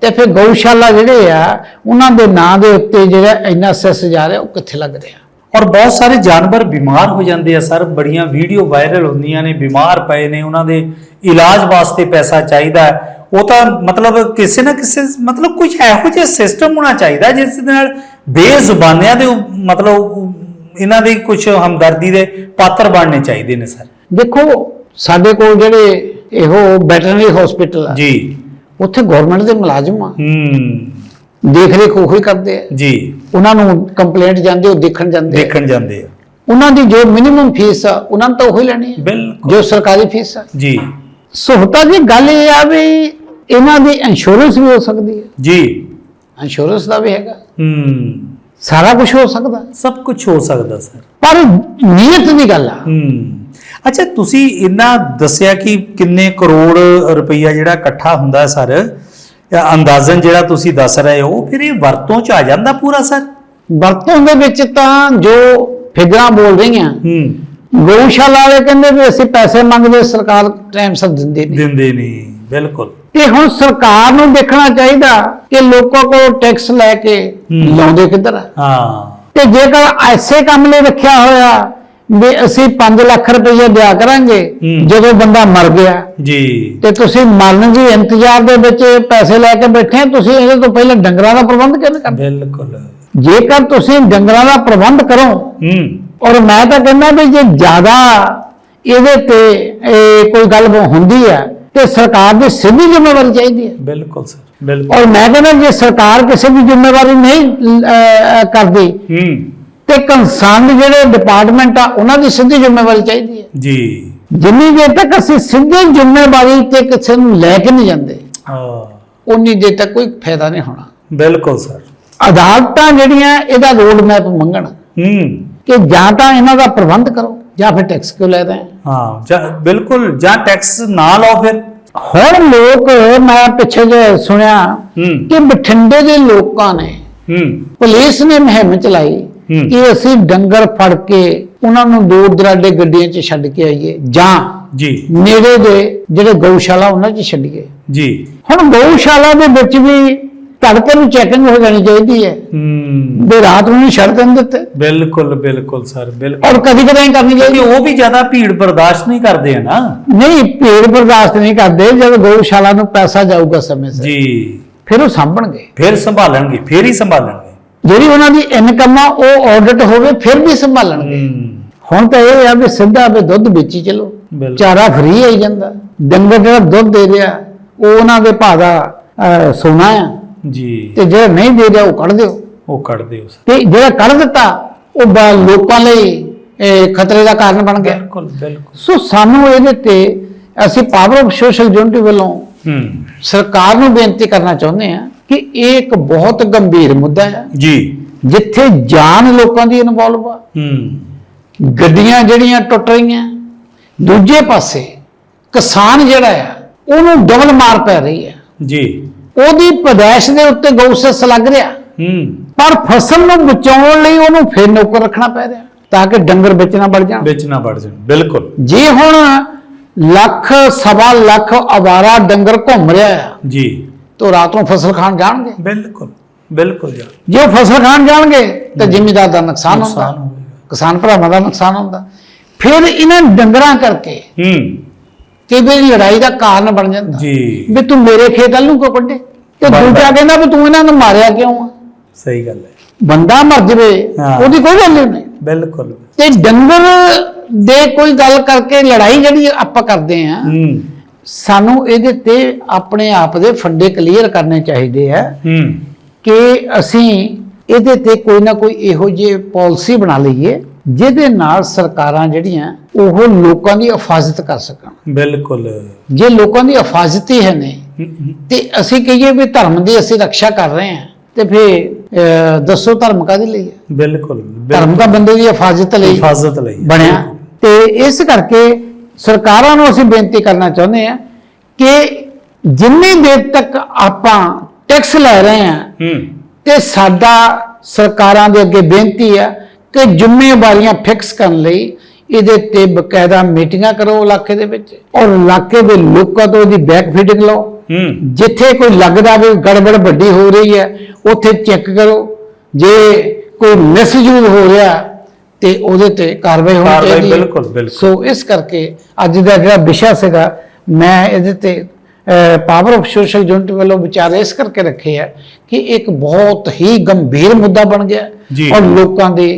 ਤੇ ਫਿਰ ਗਊਸ਼ਾਲਾ ਜਿਹੜੇ ਆ ਉਹਨਾਂ ਦੇ ਨਾਂ ਦੇ ਉੱਤੇ ਜਿਹੜਾ ਇੰਨਾ ਸੈਸ ਜਾ ਰਿਹਾ ਉਹ ਕਿੱਥੇ ਲੱਗ ਰਿਹਾ? ਔਰ ਬਹੁਤ ਸਾਰੇ ਜਾਨਵਰ ਬਿਮਾਰ ਹੋ ਜਾਂਦੇ ਆ ਸਰ। ਬੜੀਆਂ ਵੀਡੀਓ ਵਾਇਰਲ ਹੁੰਦੀਆਂ ਨੇ ਬਿਮਾਰ ਪਏ ਨੇ ਉਹਨਾਂ ਦੇ ਇਲਾਜ ਵਾਸਤੇ ਪੈਸਾ ਚਾਹੀਦਾ ਉਹ ਤਾਂ ਮਤਲਬ ਕਿਸੇ ਨਾ ਕਿਸੇ ਮਤਲਬ ਕੁਝ ਇਹੋ ਜਿਹਾ ਸਿਸਟਮ ਹੋਣਾ ਚਾਹੀਦਾ ਜਿਸ ਦੇ ਨਾਲ ਬੇਜ਼ੁਬਾਨਿਆਂ ਦੇ ਮਤਲਬ ਇਹਨਾਂ ਦੀ ਕੁਝ ਹਮਦਰਦੀ ਦੇ ਪਾਤਰ ਬਣਨੇ ਚਾਹੀਦੇ ਨੇ ਸਰ। ਦੇਖੋ ਸਾਡੇ ਕੋਲ ਜਿਹੜੇ ਇਹੋ ਵੈਟਰਨਰੀ ਹਸਪੀਟਲ ਆ ਜੀ। ਉੱਥੇ ਗਵਰਨਮੈਂਟ ਦੇ ਮੁਲਾਜ਼ਮ ਆ। ਹੂੰ। ਦੇਖ ਰੇਖ ਉਹੀ ਕਰਦੇ ਆ। ਜੀ। ਉਹਨਾਂ ਨੂੰ ਕੰਪਲੇਂਟ ਜਾਂਦੇ ਉਹ ਦੇਖਣ ਜਾਂਦੇ। ਦੇਖਣ ਜਾਂਦੇ ਆ। ਉਹਨਾਂ ਦੀ ਜੋ ਮਿਨੀਮਮ ਫੀਸ ਆ ਉਹਨਾਂ ਨੂੰ ਤਾਂ ਉਹੀ ਲੈਣੀ ਹੈ ਬਿਲਕੁਲ। ਜੋ ਸਰਕਾਰੀ ਫੀਸ ਆ। ਜੀ। ਸਹੂਲਤਾਂ ਦੀ ਗੱਲ ਇਹ ਆ ਵੀ ਇਹਨਾਂ ਦੀ ਇੰਸ਼ੋਰੈਂਸ ਵੀ ਹੋ ਸਕਦੀ ਹੈ ਜੀ। ਇੰਸ਼ੋਰੈਂਸ ਦਾ ਵੀ ਹੈਗਾ। ਹੂੰ। ਸਾਰਾ ਕੁਝ ਹੋ ਸਕਦਾ। ਸਭ ਕੁਝ ਹੋ ਸਕਦਾ ਸਰ। ਪਰ ਨੀਅਤ ਦੀ ਗੱਲ ਆ। ਹੂੰ। ਅੱਛਾ ਤੁਸੀਂ ਇੰਨਾ ਦੱਸਿਆ ਕਿ ਕਿੰਨੇ ਕਰੋੜ ਰੁਪਈਆ ਜਿਹੜਾ ਇਕੱਠਾ ਹੁੰਦਾ ਸਰ ਜਾਂ ਅੰਦਾਜ਼ਨ ਜਿਹੜਾ ਤੁਸੀਂ ਦੱਸ ਰਹੇ ਹੋ ਫਿਰ ਇਹ ਵਰਤੋਂ ਚ ਆ ਜਾਂਦਾ ਪੂਰਾ ਸਰ? ਵਰਤੋਂ ਦੇ ਵਿੱਚ ਤਾਂ ਜੋ ਫਿਗਰਾਂ ਬੋਲ ਰਹੀਆਂ ਹੂੰ। ਗਊਸ਼ਾਲਾ ਵਾਲੇ ਕਹਿੰਦੇ ਵੀ ਅਸੀਂ ਪੈਸੇ ਮੰਗਦੇ ਸਰਕਾਰ ਟਾਈਮ ਸਿਰ ਦਿੰਦੀ ਨਹੀਂ। ਦਿੰਦੇ ਨਹੀਂ ਬਿਲਕੁਲ। ਤੇ ਹੁਣ ਸਰਕਾਰ ਨੂੰ ਦੇਖਣਾ ਚਾਹੀਦਾ ਕਿ ਲੋਕਾਂ ਕੋਲ ਟੈਕਸ ਲੈ ਕੇ। ਲਾਉਂਦੇ ਕਿੱਧਰ ਹਾਂ। ਤੇ ਜੇਕਰ ਐਸੇ ਕੰਮ ਲਈ ਰੱਖਿਆ ਹੋਇਆ ਵੀ ਅਸੀਂ 5 ਲੱਖ ਰੁਪਏ ਦਿਆ ਕਰਾਂਗੇ। ਜਦੋਂ ਬੰਦਾ ਮਰ ਗਿਆ। ਜੀ। ਤੇ ਤੁਸੀਂ ਮਰਨ ਦੀ ਇੰਤਜ਼ਾਰ ਦੇ ਵਿੱਚ ਪੈਸੇ ਲੈ ਕੇ ਬੈਠੇ ਤੁਸੀਂ ਇਹਦੇ ਤੋਂ ਪਹਿਲਾਂ ਡੰਗਰਾਂ ਦਾ ਪ੍ਰਬੰਧ ਕਿਵੇਂ ਕਰਦੇ? ਬਿਲਕੁਲ। ਜੇਕਰ ਤੁਸੀਂ ਡੰਗਰਾਂ ਦਾ ਪ੍ਰਬੰਧ ਕਰੋ ਹੂੰ। ਔਰ ਮੈਂ ਤਾਂ ਕਹਿੰਦਾ ਵੀ ਜੇ ਜ਼ਿਆਦਾ ਇਹਦੇ ਤੇ ਕੋਈ ਗੱਲ ਹੁੰਦੀ ਹੈ ਤੇ ਸਰਕਾਰ ਦੀ ਸਿੱਧੀ ਜ਼ਿੰਮੇਵਾਰੀ ਚਾਹੀਦੀ ਹੈ। ਬਿਲਕੁਲ ਸਰ ਬਿਲਕੁਲ। ਔਰ ਮੈਂ ਕਹਿੰਦਾ ਜੇ ਸਰਕਾਰ ਕਿਸੇ ਦੀ ਜ਼ਿੰਮੇਵਾਰੀ ਨਹੀਂ ਕਰਦੀ ਹੂੰ। ਤੇ ਕੰਸਰਨ ਜਿਹੜੇ ਡਿਪਾਰਟਮੈਂਟ ਆ ਉਹਨਾਂ ਦੀ ਸਿੱਧੀ ਜ਼ਿੰਮੇਵਾਰੀ ਚਾਹੀਦੀ ਹੈ। ਜੀ। ਜਿੰਨੀ ਦੇਰ ਤੱਕ ਅਸੀਂ ਸਿੱਧੇ ਜ਼ਿੰਮੇਵਾਰੀ ਤੇ ਕਿਸੇ ਨੂੰ ਲੈ ਕੇ ਨਹੀਂ ਜਾਂਦੇ ਹਾਂ। ਉਨੀ ਦੇਰ ਤੱਕ ਕੋਈ ਫਾਇਦਾ ਨਹੀਂ ਹੋਣਾ। ਬਿਲਕੁਲ ਸਰ। ਅਦਾਲਤਾਂ ਜਿਹੜੀਆਂ ਇਹਦਾ ਰੋਡ ਮੈਪ ਮੰਗਣ। ਹੂੰ। ਕਿ ਜਾਂ ਤਾਂ ਇਹਨਾਂ ਦਾ ਪ੍ਰਬੰਧ ਕਰੋ ਜਾਂ ਫਿਰ ਟੈਕਸ ਕਿਉਂ ਲੈਦੇ ਆ? ਹਾਂ ਜਾਂ- ਬਿਲਕੁਲ ਜਾਂ ਟੈਕਸ ਨਾ ਲਾਓ ਫਿਰ। ਹੁਣ ਲੋਕ ਮੈਂ ਪਿੱਛੇ ਜੇ ਸੁਣਿਆ ਹੂੰ। ਕਿ ਬਠਿੰਡੇ ਦੇ ਲੋਕਾਂ ਨੇ ਹੂੰ। ਪੁਲਿਸ ਨੇ ਮੁਹਿੰਮ ਚਲਾਈ। ਕਿ ਅਸੀਂ ਡੰਗਰ ਫੜ ਕੇ ਉਹਨਾਂ ਨੂੰ ਦੂਰ ਦਰਾਡੇ ਗੱਡੀਆਂ 'ਚ ਛੱਡ ਕੇ ਆਈਏ। ਜਾਂ ਜੀ। ਨੇੜੇ ਦੇ ਜਿਹੜੇ ਗਊਸ਼ਾਲਾ ਉਹਨਾਂ 'ਚ ਛੱਡੀਏ ਜੀ। ਹੁਣ ਗਊਸ਼ਾਲਾ ਦੇ ਵਿੱਚ ਵੀ ਤੜਕੇ ਨੂੰ ਚੈਕਿੰਗ ਹੋ ਜਾਣੀ ਚਾਹੀਦੀ ਹੈ। ਹੂੰ। ਵੀ ਰਾਤ ਨੂੰ ਨਹੀਂ ਛੱਡ ਦੇਣ ਦਿੱਤੇ। ਬਿਲਕੁਲ ਬਿਲਕੁਲ ਸਰ ਬਿਲਕੁਲ। ਔਰ ਕਦੀ ਕਦਾਈ ਕਰਨੀ ਚਾਹੀਦੀ। ਉਹ ਵੀ ਜ਼ਿਆਦਾ ਭੀੜ ਬਰਦਾਸ਼ਤ ਨਹੀਂ ਕਰਦੇ ਆ ਨਾ। ਨਹੀਂ ਭੀੜ ਬਰਦਾਸ਼ਤ ਨਹੀਂ ਕਰਦੇ। ਜਦੋਂ ਗਊਸ਼ਾਲਾ ਨੂੰ ਪੈਸਾ ਜਾਊਗਾ ਸਮੇਂ ਸਿਰ। ਜੀ। ਫਿਰ ਉਹ ਸਾਂਭਣਗੇ। ਫਿਰ ਸੰਭਾਲਣਗੇ ਫਿਰ ਹੀ ਸੰਭਾਲਣਗੇ। ਜਿਹੜੀ ਉਹਨਾਂ ਦੀ ਇਨਕਮ ਆ ਉਹ ਆਡਿਟ ਹੋਵੇ ਫਿਰ ਵੀ ਸੰਭਾਲਣਗੇ। ਹੁਣ ਤਾਂ ਇਹ ਆ ਵੀ ਸਿੱਧਾ ਵੀ ਦੁੱਧ ਵੇਚੀ ਚਲੋ। ਚਾਰਾ ਫ੍ਰੀ ਆਈ ਜਾਂਦਾ। ਡੰਗਰ ਜਿਹੜਾ ਦੁੱਧ ਦੇ ਰਿਹਾ ਉਹ ਉਹਨਾਂ ਦੇ ਭਾਅ ਦਾ ਸੋਨਾ ਆ। ਜੀ। ਤੇ ਜਿਹੜਾ ਨਹੀਂ ਦੇ ਰਿਹਾ ਉਹ ਕੱਢ ਦਿਓ। ਉਹ ਕੱਢਦੇ ਹੋ ਸਰ। ਤੇ ਜਿਹੜਾ ਕੱਢ ਦਿੱਤਾ ਉਹ ਲੋਕਾਂ ਲਈ ਖਤਰੇ ਦਾ ਕਾਰਨ ਬਣ ਗਿਆ। ਬਿਲਕੁਲ ਬਿਲਕੁਲ। ਸੋ ਸਾਨੂੰ ਇਹਦੇ ਤੇ ਅਸੀਂ ਪਾਵਰ ਆਫ ਸੋਸ਼ਲ ਯੂਨਿਟੀ ਵੱਲੋਂ ਸਰਕਾਰ ਨੂੰ ਬੇਨਤੀ ਕਰਨਾ ਚਾਹੁੰਦੇ ਹਾਂ ਕਿ ਇਹ ਇੱਕ ਬਹੁਤ ਗੰਭੀਰ ਮੁੱਦਾ ਹੈ। ਜੀ। ਜਿੱਥੇ ਜਾਨ ਲੋਕਾਂ ਦੀ ਇਨਵੋਲਵ ਆ। ਹੂੰ। ਗੱਡੀਆਂ ਜਿਹੜੀਆਂ ਟੁੱਟ ਰਹੀਆਂ ਦੂਜੇ ਪਾਸੇ ਕਿਸਾਨ ਜਿਹੜਾ ਆ ਉਹਨੂੰ ਡਬਲ ਮਾਰ ਪੈ ਰਹੀ ਹੈ ਜੀ। ਉਹਦੀ ਪਦੈਸ਼ ਦੇ ਉੱਤੇ ਗਊਸਸ ਲੱਗ ਰਿਹਾ। ਹੂੰ। ਪਰ ਫਸਲ ਨੂੰ ਬਚਾਉਣ ਲਈ ਉਹਨੂੰ ਫੇਰ ਨੌਕਰ ਰੱਖਣਾ ਪੈ ਰਿਹਾ ਤਾਂ ਕਿ ਡੰਗਰ ਵਿੱਚ ਨਾ ਵੜ ਜਾਣ। ਵਿੱਚ ਨਾ ਵੜ ਜਾਣ ਬਿਲਕੁਲ। ਜੇ ਹੁਣ ਲੱਖ ਸਵਾ ਲੱਖ ਆਵਾਰਾ ਡੰਗਰ ਘੁੰਮ ਰਿਹਾ ਆ ਜੀ। ਤਾਂ ਰਾਤ ਨੂੰ ਫਸਲ ਖਾਣ ਜਾਣਗੇ? ਬਿਲਕੁਲ ਬਿਲਕੁਲ ਜੀ। ਜੇ ਉਹ ਫਸਲ ਖਾਣ ਜਾਣਗੇ ਤਾਂ ਜ਼ਿਮੀਦਾਰ ਦਾ ਨੁਕਸਾਨ ਹੁੰਦਾ। ਕਿਸਾਨ ਭਰਾਵਾਂ ਦਾ ਨੁਕਸਾਨ ਹੁੰਦਾ। ਫਿਰ ਇਹਨਾਂ ਡੰਗਰਾਂ ਕਰਕੇ ਹੂੰ। ਕਈ ਵਾਰੀ ਲੜਾਈ ਦਾ ਕਾਰਨ ਬਣ ਜਾਂਦਾ? ਜੀ। ਵੀ ਤੂੰ ਮੇਰੇ ਖੇਤ ਵੱਲ ਨੂੰ ਕਿਉਂ ਕੱਢੇ? ਤੇ ਦੂਜਾ। ਕਹਿੰਦਾ ਵੀ ਤੂੰ ਇਹਨਾਂ ਨੂੰ ਮਾਰਿਆ ਕਿਉਂ ਆ? ਸਹੀ ਗੱਲ ਹੈ। ਬੰਦਾ ਮਰ ਜਵੇ। ਉਹਦੀ ਕੋਈ ਗੱਲ ਨਹੀਂ। ਬਿਲਕੁਲ। ਤੇ ਡੰਗਰ ਦੇ ਕੋਈ ਗੱਲ ਕਰਕੇ ਲੜਾਈ ਜਿਹੜੀ ਆਪਾਂ ਕਰਦੇ ਆ ਹੂੰ। ਸਾਨੂੰ ਇਹਦੇ ਤੇ ਆਪਣੇ ਆਪ ਦੇ ਫੰਡੇ ਕਲੀਅਰ ਕਰਨੇ ਚਾਹੀਦੇ ਆ ਹੂੰ। ਕਿ ਅਸੀਂ ਇਹਦੇ ਤੇ ਕੋਈ ਨਾ ਕੋਈ ਇਹੋ ਜਿਹੀ ਪਾਲਿਸੀ ਬਣਾ ਲਈਏ ਜਿਹਦੇ ਨਾਲ ਸਰਕਾਰਾਂ ਜਿਹੜੀਆਂ ਉਹ ਲੋਕਾਂ ਦੀ ਹਿਫਾਜ਼ਤ ਕਰ ਸਕਣ। ਬਿਲਕੁਲ। ਜੇ ਲੋਕਾਂ ਦੀ ਹਿਫਾਜ਼ਤੀ ਹੈ ਨੇ ਹੂੰ, ਹੂੰ। ਤੇ ਅਸੀਂ ਕਹੀਏ ਵੀ ਧਰਮ ਦੀ ਅਸੀਂ ਰੱਖਿਆ ਕਰ ਰਹੇ ਹਾਂ ਤੇ ਫਿਰ ਅਹ, ਦੱਸੋ ਧਰਮ ਕਾਹਦੇ ਲਈ ਹੈ? ਬਿਲਕੁਲ ਧਰਮ ਤਾਂ ਬੰਦੇ ਦੀ ਹਿਫਾਜ਼ਤ ਲਈ ਹਿਫਾਜ਼ਤ ਲਈ ਬਣਿਆ। ਤੇ ਇਸ ਕਰਕੇ ਸਰਕਾਰਾਂ ਨੂੰ ਅਸੀਂ ਬੇਨਤੀ ਕਰਨਾ ਚਾਹੁੰਦੇ ਹਾਂ ਕਿ ਜਿੰਨੀ ਦੇਰ ਤੱਕ ਆਪਾਂ ਟੈਕਸ ਲੈ ਰਹੇ ਹੂੰ ਤੇ ਸਾਡਾ ਸਰਕਾਰਾਂ ਦੇ ਅੱਗੇ ਬੇਨਤੀ ਹੈ ਕਿ ਜ਼ਿੰਮੇਵਾਰੀਆਂ ਫਿਕਸ ਕਰਨ ਲਈ ਇਹਦੇ ਤੇ ਬਕਾਇਦਾ ਮੀਟਿੰਗਾਂ ਕਰੋ ਇਲਾਕੇ ਦੇ ਵਿੱਚ ਔਰ ਇਲਾਕੇ ਦੇ ਲੋਕਾਂ ਤੋਂ ਇਹਦੀ ਬੈਕ ਫੀਡਿੰਗ ਲਓ। ਜਿੱਥੇ ਕੋਈ ਲੱਗਦਾ ਵੀ ਗੜਬੜ ਵੱਡੀ ਹੋ ਰਹੀ ਹੈ ਉੱਥੇ ਚੈੱਕ ਕਰੋ। ਜੇ ਕੋਈ ਮਿਸਯੂਜ਼ ਹੋ ਰਿਹਾ ਤੇ ਉਹਦੇ ਤੇ ਕਾਰਵਾਈ ਹੋਣੀ ਕਾਰਵਾਈ ਚਾਹੀਦੀ ਹੈ ਬਿਲਕੁਲ, ਬਿਲਕੁਲ। ਸੋ ਇਸ ਕਰਕੇ ਅੱਜ ਦਾ ਜਿਹੜਾ ਵਿਸ਼ਾ ਸੀਗਾ ਮੈਂ ਇਹਦੇ ਤੇ ਪਾਵਰ ਆਫ ਸੋਸ਼ਲ ਯੂਨਿਟ ਵੱਲੋਂ ਵਿਚਾਰ ਇਸ ਕਰਕੇ ਰੱਖੇ ਆ ਕਿ ਇੱਕ ਬਹੁਤ ਹੀ ਗੰਭੀਰ ਮੁੱਦਾ ਬਣ ਗਿਆ ਜੀ। ਔਰ ਲੋਕਾਂ ਦੇ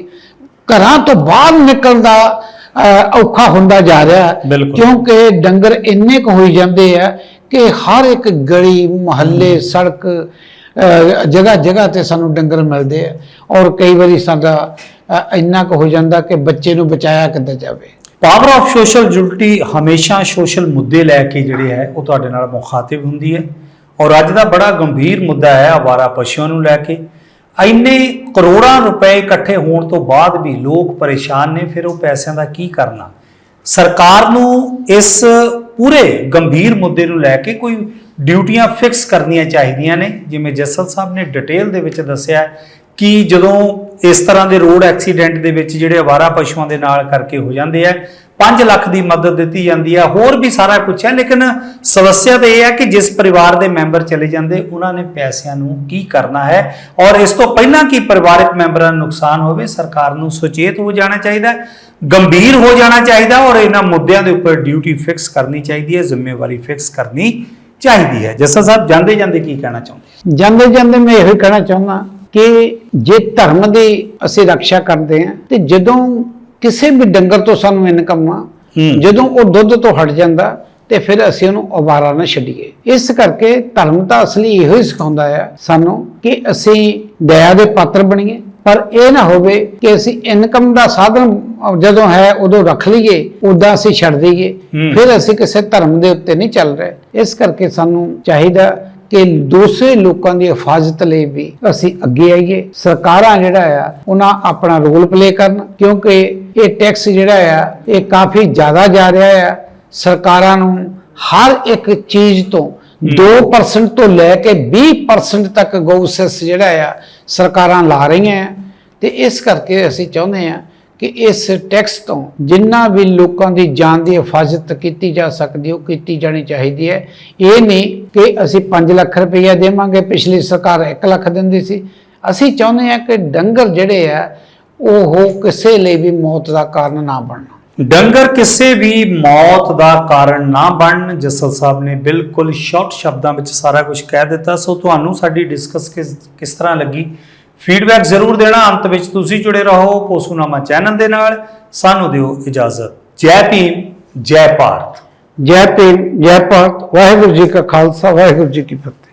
ਘਰਾਂ ਤੋਂ ਬਾਹਰ ਨਿਕਲਣ ਦਾ ਅਹ, ਔਖਾ ਹੁੰਦਾ ਜਾ ਰਿਹਾ ਹੈ। ਬਿਲਕੁਲ। ਕਿਉਂਕਿ ਡੰਗਰ ਇੰਨੇ ਕੁ ਹੋਈ ਜਾਂਦੇ ਆ ਕਿ ਹਰ ਇੱਕ ਗਲੀ ਮੁਹੱਲੇ ਸੜਕ ਜਗ੍ਹਾ ਜਗ੍ਹਾ ਤੇ ਸਾਨੂੰ ਡੰਗਰ ਮਿਲਦੇ ਆ ਔਰ ਕਈ ਵਾਰੀ ਸਾਡਾ ਇੰਨਾ ਕੁ ਹੋ ਜਾਂਦਾ ਕਿ ਬੱਚੇ ਨੂੰ ਬਚਾਇਆ ਕਿੱਦਾਂ ਜਾਵੇ? ਪਾਵਰ ਆਫ ਸੋਸ਼ਲ ਜੁਲਟੀ ਹਮੇਸ਼ਾ ਸੋਸ਼ਲ ਮੁੱਦੇ ਲੈ ਕੇ ਜਿਹੜੇ ਹੈ, ਉਹ ਤੁਹਾਡੇ ਨਾਲ ਮੁਖਾਤਿਬ ਹੁੰਦੀ ਹੈ। ਔਰ ਅੱਜ ਦਾ ਬੜਾ ਗੰਭੀਰ ਮੁੱਦਾ ਹੈ ਆਵਾਰਾ ਪਸ਼ੂਆਂ ਨੂੰ ਲੈ ਕੇ। ਇੰਨੇ ਕਰੋੜਾਂ ਰੁਪਏ ਇਕੱਠੇ ਹੋਣ ਤੋਂ ਬਾਅਦ ਵੀ ਲੋਕ ਪਰੇਸ਼ਾਨ ਨੇ, ਫਿਰ ਉਹ ਪੈਸਿਆਂ ਦਾ ਕੀ ਕਰਨਾ? ਸਰਕਾਰ ਨੂੰ ਇਸ ਪੂਰੇ ਗੰਭੀਰ ਮੁੱਦੇ ਨੂੰ ਲੈ ਕੇ ਕੋਈ ਡਿਊਟੀਆਂ ਫਿਕਸ ਕਰਨੀਆਂ ਚਾਹੀਦੀਆਂ ਨੇ। ਜਿਵੇਂ ਜੱਸਲ ਸਾਹਿਬ ਨੇ ਡਿਟੇਲ ਦੇ ਵਿੱਚ ਦੱਸਿਆ ਕਿ ਜਦੋਂ ਇਸ ਤਰ੍ਹਾਂ ਦੇ ਰੋਡ ਐਕਸੀਡੈਂਟ ਦੇ ਵਿੱਚ ਜਿਹੜੇ ਅਵਾਰਾ ਪਸ਼ੂਆਂ ਦੇ ਨਾਲ ਕਰਕੇ ਹੋ ਜਾਂਦੇ ਆ। 5 ਲੱਖ ਦੀ ਮਦਦ ਦਿੱਤੀ ਜਾਂਦੀ ਹੈ ਹੋਰ ਵੀ ਸਾਰਾ ਕੁਝ ਹੈ, ਲੇਕਿਨ ਸਮੱਸਿਆ ਤਾਂ ਇਹ ਹੈ ਕਿ ਜਿਸ ਪਰਿਵਾਰ ਦੇ ਮੈਂਬਰ ਚਲੇ ਜਾਂਦੇ, ਉਹਨਾਂ ਨੇ ਪੈਸਿਆਂ ਨੂੰ ਕੀ ਕਰਨਾ ਹੈ? ਔਰ ਇਸ ਤੋਂ ਪਹਿਲਾਂ ਕਿ ਪਰਿਵਾਰਕ ਮੈਂਬਰਾਂ ਨੂੰ ਨੁਕਸਾਨ ਹੋਵੇ, ਸਰਕਾਰ ਨੂੰ ਸੁਚੇਤ ਹੋ ਜਾਣਾ ਚਾਹੀਦਾ, ਗੰਭੀਰ ਹੋ ਜਾਣਾ ਚਾਹੀਦਾ ਔਰ ਇਹਨਾਂ ਮੁੱਦਿਆਂ ਦੇ ਉੱਪਰ ਡਿਊਟੀ ਫਿਕਸ ਕਰਨੀ ਚਾਹੀਦੀ ਹੈ, ਜ਼ਿੰਮੇਵਾਰੀ ਫਿਕਸ ਕਰਨੀ ਚਾਹੀਦੀ ਹੈ। ਜੱਸਾ ਸਾਹਿਬ ਜਾਂਦੇ ਜਾਂਦੇ ਕੀ ਕਹਿਣਾ ਚਾਹੁੰਦੇ? ਜਾਂਦੇ ਜਾਂਦੇ ਮੈਂ ਇਹ ਕਹਿਣਾ ਚਾਹੁੰਦਾ ਕਿ ਜੇ ਧਰਮ ਦੀ ਅਸੀਂ ਰੱਖਿਆ ਕਰਦੇ ਹਾਂ ਤੇ ਜਦੋਂ ਕਿਸੇ ਵੀ ਡੰਗਰ ਤੋਂ ਸਾਨੂੰ ਇਨਕਮ ਆ। ਜਦੋਂ ਉਹ ਦੁੱਧ ਤੋਂ ਹਟ ਜਾਂਦਾ ਤੇ ਫਿਰ ਅਸੀਂ ਉਹਨੂੰ ਅਵਾਰਾ ਨਾ ਛੱਡੀਏ ਇਸ ਕਰਕੇ ਧਰਮ ਤਾਂ ਅਸਲੀ ਇਹੋ ਹੀ ਸਿਖਾਉਂਦਾ ਹੈ ਸਾਨੂੰ ਕਿ ਅਸੀਂ ਦਇਆ ਦੇ ਪਾਤਰ ਬਣੀਏ ਪਰ ਇਹ ਨਾ ਹੋਵੇ ਕਿ ਅਸੀਂ ਇਨਕਮ ਦਾ ਸਾਧਨ ਜਦੋਂ ਹੈ ਉਦੋਂ ਰੱਖ ਲਈਏ ਉਦਾਂ ਅਸੀਂ ਛੱਡ ਦਈਏ। ਫਿਰ ਅਸੀਂ ਕਿਸੇ ਧਰਮ ਦੇ ਉੱਤੇ ਨਹੀਂ ਚੱਲ ਰਹੇ ਇਸ ਕਰਕੇ ਸਾਨੂੰ ਚਾਹੀਦਾ ਕਿ ਦੂਸਰੇ ਲੋਕਾਂ ਦੀ ਹਿਫਾਜ਼ਤ ਲਈ ਵੀ ਅਸੀਂ ਅੱਗੇ ਆਈਏ। ਸਰਕਾਰਾਂ ਜਿਹੜਾ ਆ ਉਹਨਾਂ ਆਪਣਾ ਰੋਲ ਪਲੇ ਕਰਨ ਕਿਉਂਕਿ ਇਹ ਟੈਕਸ ਜਿਹੜਾ ਆ ਇਹ ਕਾਫੀ ਜ਼ਿਆਦਾ ਜਾ ਰਿਹਾ ਆ। ਸਰਕਾਰਾਂ ਨੂੰ ਹਰ ਇੱਕ ਚੀਜ਼ ਤੋਂ 2% ਤੋਂ ਲੈ ਕੇ 20% ਤੱਕ ਗਊ ਸੈਸ ਜਿਹੜਾ ਆ ਸਰਕਾਰਾਂ ਲਾ ਰਹੀਆਂ ਤੇ ਇਸ ਕਰਕੇ ਅਸੀਂ ਚਾਹੁੰਦੇ ਆ ਕਿ ਇਸ ਟੈਕਸ ਤੋਂ ਜਿੰਨਾ ਵੀ ਲੋਕਾਂ ਦੀ ਜਾਨ ਦੀ ਹਿਫਾਜ਼ਤ ਕੀਤੀ ਜਾ ਸਕਦੀ ਉਹ ਕੀਤੀ ਜਾਣੀ ਚਾਹੀਦੀ ਹੈ। ਇਹ ਨਹੀਂ ਕਿ ਅਸੀਂ 5 ਲੱਖ ਰੁਪਈਆ ਦੇਵਾਂਗੇ, ਪਿਛਲੀ ਸਰਕਾਰ 1 ਲੱਖ ਦਿੰਦੀ ਸੀ। ਅਸੀਂ ਚਾਹੁੰਦੇ ਹਾਂ ਕਿ ਡੰਗਰ ਜਿਹੜੇ ਆ, ਉਹ ਕਿਸੇ ਲਈ ਵੀ ਮੌਤ ਦਾ ਕਾਰਨ ਨਾ ਬਣਨ। ਡੰਗਰ ਕਿਸੇ ਵੀ ਮੌਤ ਦਾ ਕਾਰਨ ਨਾ ਬਣਨ, ਜਸਲ ਸਾਹਿਬ ਨੇ ਬਿਲਕੁਲ ਸ਼ਾਰਟ ਸ਼ਬਦਾਂ ਵਿੱਚ ਸਾਰਾ ਕੁਝ ਕਹਿ ਦਿੱਤਾ। ਸੋ ਤੁਹਾਨੂੰ ਸਾਡੀ ਡਿਸਕਸ ਕਿਸ ਕਿਸ ਤਰ੍ਹਾਂ ਲੱਗੀ? ਫੀਡਬੈਕ ਜ਼ਰੂਰ ਦੇਣਾ, ਅੰਤ ਵਿੱਚ ਤੁਸੀਂ ਜੁੜੇ ਰਹੋ ਪੋਸੂਨਾਮਾ ਚੈਨਲ ਦੇ ਨਾਲ। ਸਾਨੂੰ ਦਿਓ ਇਜਾਜ਼ਤ। ਜੈ ਭੀਮ, ਜੈ ਭਾਰਤ। ਜੈ ਭੀਮ, ਜੈ ਭਾਰਤ। ਵਾਹਿਗੁਰੂ ਜੀ ਕਾ ਖਾਲਸਾ, ਵਾਹਿਗੁਰੂ ਜੀ ਕੀ ਫਤਿਹ।